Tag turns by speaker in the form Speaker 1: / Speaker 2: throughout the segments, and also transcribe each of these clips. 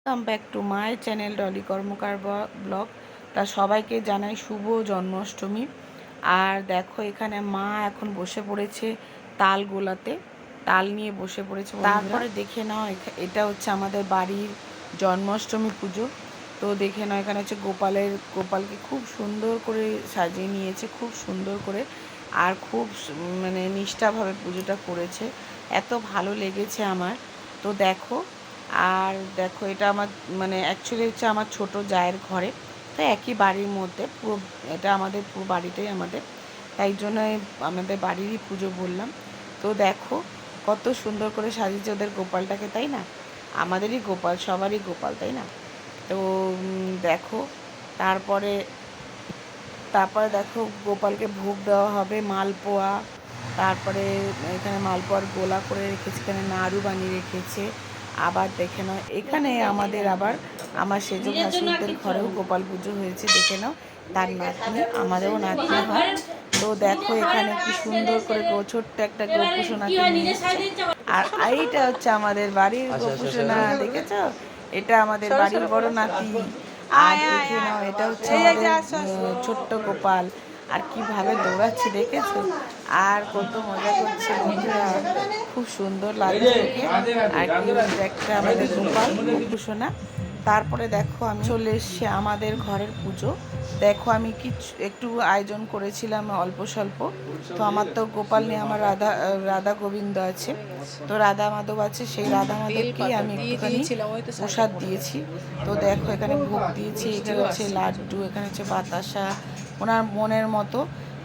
Speaker 1: Welcome back to my channel Dolly Karmakar blog. তা সবাইকে জানাই শুভ জন্মাষ্টমী। আর দেখো, এখানে মা এখন বসে পড়েছে তাল গোলাতে। তাল নিয়ে বসে পড়েছে তারপরে দেখে নাও এটা হচ্ছে আমাদের বাড়ির জন্মাষ্টমী পুজো। তো দেখে নাও, এখানে হচ্ছে গোপালের, গোপালকে খুব সুন্দর করে সাজিয়ে নিয়েছে, খুব সুন্দর করে। আর খুব মানে নিষ্ঠাভাবে পুজোটা করেছে। এত ভালো লেগেছে আমার। তো দেখো আর দেখো এটা আমার মানে অ্যাকচুয়ালি হচ্ছে আমার ছোট জায়ের ঘরে। তো একই বাড়ির মধ্যে পুরো, এটা আমাদের পুরো বাড়িটাই আমাদের। তাই জন্য আমাদের বাড়িরই পুজো বললাম। তো দেখো, কত সুন্দর করে সাজিয়েছে ওদের গোপালটাকে, তাই না? আমাদেরই গোপাল, সবারই গোপাল, তাই না? তো দেখো, তারপরে তারপরে দেখো গোপালকে ভোগ দেওয়া হবে, মালপোয়া। তারপরে এখানে মালপোয়ার গোলা করে রেখেছে, এখানে নাড়ু বানিয়ে রেখেছে। আবার দেখে নাও। এখানে আমাদের আবার আমার সেজ ভাসুরদের ঘরেও গোপাল পুজো হয়েছে দেখে নাও। তার নাতনি আমাদেরও নাতনি হয়। তো দেখো এখানে কি সুন্দর করে ছোট্ট একটা গোপুসোনাকে নিয়ে এসেছে। আর এইটা হচ্ছে আমাদের বাড়ির গোপুসোনা দেখেছ? এটা আমাদের বাড়ির বড় নাতি। আর দেখে নাও এটা হচ্ছে আমাদের ছোট্ট গোপাল। আর কীভাবে দৌড়াচ্ছে দেখেছ? আর কত মজা করছে বন্ধুরা। খুব সুন্দর লাগছে আর কি একটা আমাদের গোপাল গোপুসোনা তারপরে দেখো আমি চলে এসছি আমাদের ঘরের পুজো। দেখো আমি কিছু একটু আয়োজন করেছিলাম অল্প স্বল্প। তো আমার তো গোপাল নিয়ে আমার রাধা রাধা গোবিন্দ আছে। তো রাধা মাধব আছে সেই রাধা মাধবকেই আমি একটুখানি প্রসাদ দিয়েছি। তো দেখো এখানে ভোগ দিয়েছি এখানে হচ্ছে লাড্ডু এখানে হচ্ছে বাতাসা ওনার মনের মতো।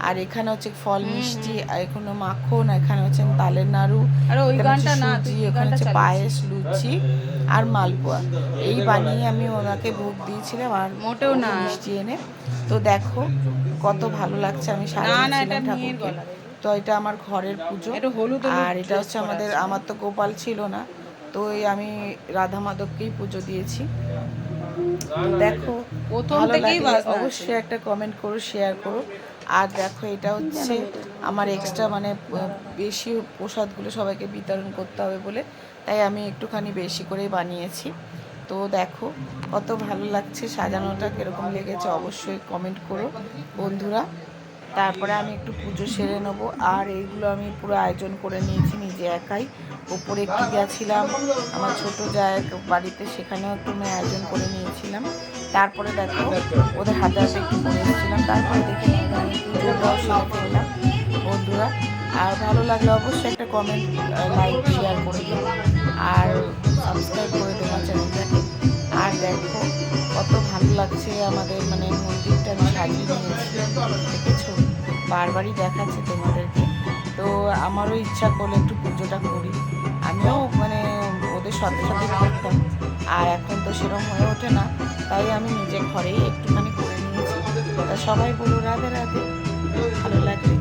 Speaker 1: আর এখানে হচ্ছে ফল মিষ্টি আর এখানে মাখন এখানে হচ্ছে তালের নাড়ু
Speaker 2: আরে ওই
Speaker 1: এখানে
Speaker 2: গানটা না, গানটা
Speaker 1: হচ্ছে পায়েস লুচি আর মালপোয়া। এই বানিয়ে আমি ওনাকে ভোগ দিয়েছিলাম আর
Speaker 2: মোটেও না।
Speaker 1: মিষ্টি এনে। তো দেখো কত ভালো লাগছে আমি
Speaker 2: না, না, এটা মেয়ের
Speaker 1: ঠাকুরকে।
Speaker 2: গলা।
Speaker 1: তো এটা আমার ঘরের পুজো। আর এটা হচ্ছে আমাদের আমার তো গোপাল ছিল না। তো আমি রাধা মাধবকেই পুজো দিয়েছি। দেখো
Speaker 2: প্রথম
Speaker 1: ভালো
Speaker 2: থেকেই।
Speaker 1: অবশ্যই একটা কমেন্ট করো শেয়ার করো। আর দেখো এটা হচ্ছে আমার এক্সট্রা মানে বেশি প্রসাদগুলো সবাইকে বিতরণ করতে হবে বলে তাই আমি একটুখানি বেশি করেই বানিয়েছি। তো দেখো কত ভালো লাগছে সাজানোটা কীরকম লেগেছে অবশ্যই কমেন্ট করো। বন্ধুরা তারপরে আমি একটু পুজো সেরে নেব। আর এইগুলো আমি পুরো আয়োজন করে নিয়েছি, নিজে একাই। ওপরে একটু গেছিলাম, আমার ছোট জায়ের বাড়িতে, সেখানেও একটু আমি আয়োজন করে নিয়েছিলাম। তারপরে দেখো, ওদের হাতে হাতে একটু করে এসেছিলাম। তারপরে দেখে আমি সেরে বন্ধুরা। আর ভালো লাগলে অবশ্যই একটা কমেন্ট লাইক শেয়ার করে দেবো আর সাবস্ক্রাইব করে দেবো আমার চ্যানেলটাকে আর দেখো, কত ভালো লাগছে আমাদের মানে মন্দিরটা আমি সাজিয়ে নিয়েছি। বারবারই দেখাচ্ছে তোমাদেরকে। তো আমারও ইচ্ছা করলে একটু পুজোটা করি। আমিও মানে ওদের সাথে সাথে করতাম আর এখন তো সেরকম হয়ে ওঠে না। তাই আমি নিজে ঘরেই একটুখানি করে নিয়েছি। তা সবাই বলো রাধে রাধে। ভালো লাগলে।